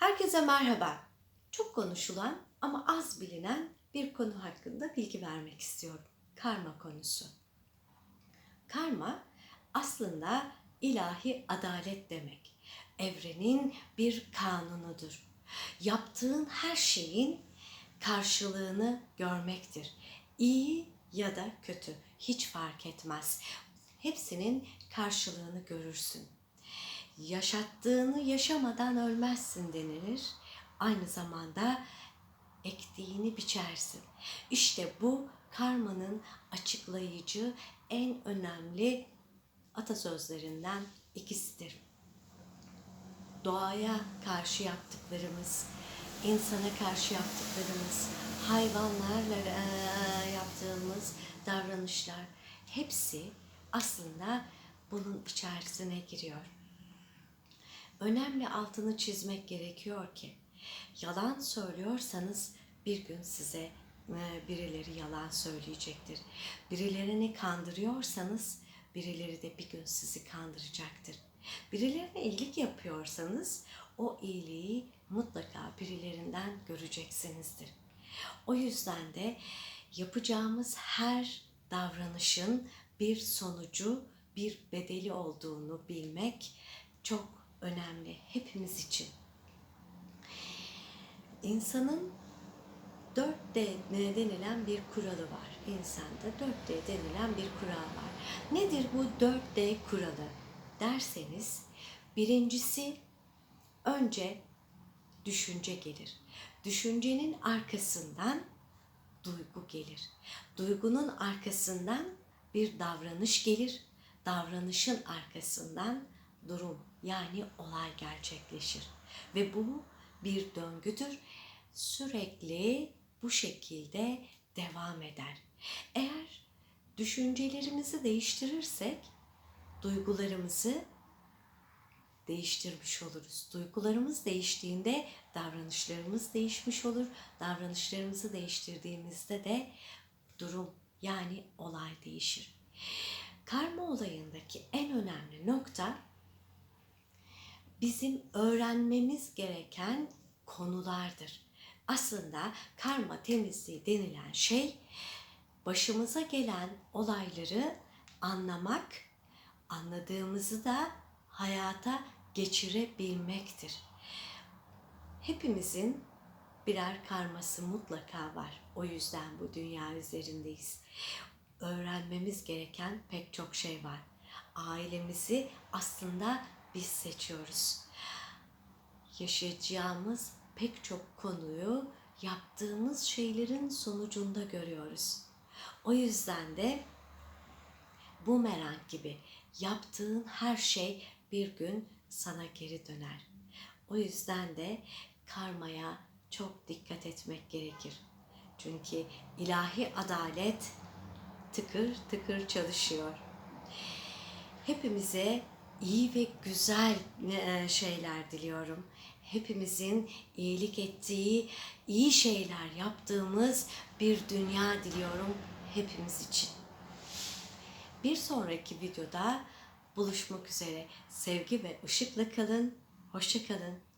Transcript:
Herkese merhaba. Çok konuşulan ama az bilinen bir konu hakkında bilgi vermek istiyorum. Karma konusu. Karma aslında ilahi adalet demek. Evrenin bir kanunudur. Yaptığın her şeyin karşılığını görmektir. İyi ya da kötü hiç fark etmez. Hepsinin karşılığını görürsün yaşattığını yaşamadan ölmezsin denilir. Aynı zamanda ektiğini biçersin. İşte bu karmanın açıklayıcı en önemli atasözlerinden ikisidir. Doğaya karşı yaptıklarımız, insana karşı yaptıklarımız, hayvanlarla eee, yaptığımız davranışlar hepsi aslında bunun içerisine giriyor önemli altını çizmek gerekiyor ki yalan söylüyorsanız bir gün size e, birileri yalan söyleyecektir. Birilerini kandırıyorsanız birileri de bir gün sizi kandıracaktır. Birilerine iyilik yapıyorsanız o iyiliği mutlaka birilerinden göreceksinizdir. O yüzden de yapacağımız her davranışın bir sonucu, bir bedeli olduğunu bilmek çok önemli hepimiz için. İnsanın 4D denilen bir kuralı var. İnsanda 4D denilen bir kural var. Nedir bu 4D kuralı derseniz birincisi önce düşünce gelir. Düşüncenin arkasından duygu gelir. Duygunun arkasından bir davranış gelir. Davranışın arkasından durum yani olay gerçekleşir. Ve bu bir döngüdür. Sürekli bu şekilde devam eder. Eğer düşüncelerimizi değiştirirsek duygularımızı değiştirmiş oluruz. Duygularımız değiştiğinde davranışlarımız değişmiş olur. Davranışlarımızı değiştirdiğimizde de durum yani olay değişir. Karma olayındaki en önemli nokta bizim öğrenmemiz gereken konulardır. Aslında karma temizliği denilen şey başımıza gelen olayları anlamak, anladığımızı da hayata geçirebilmektir. Hepimizin birer karması mutlaka var. O yüzden bu dünya üzerindeyiz. Öğrenmemiz gereken pek çok şey var. Ailemizi aslında biz seçiyoruz. Yaşayacağımız pek çok konuyu yaptığımız şeylerin sonucunda görüyoruz. O yüzden de bu merak gibi yaptığın her şey bir gün sana geri döner. O yüzden de karmaya çok dikkat etmek gerekir. Çünkü ilahi adalet tıkır tıkır çalışıyor. Hepimize iyi ve güzel e, şeyler diliyorum. Hepimizin iyilik ettiği, iyi şeyler yaptığımız bir dünya diliyorum hepimiz için. Bir sonraki videoda buluşmak üzere. Sevgi ve ışıkla kalın. Hoşça kalın.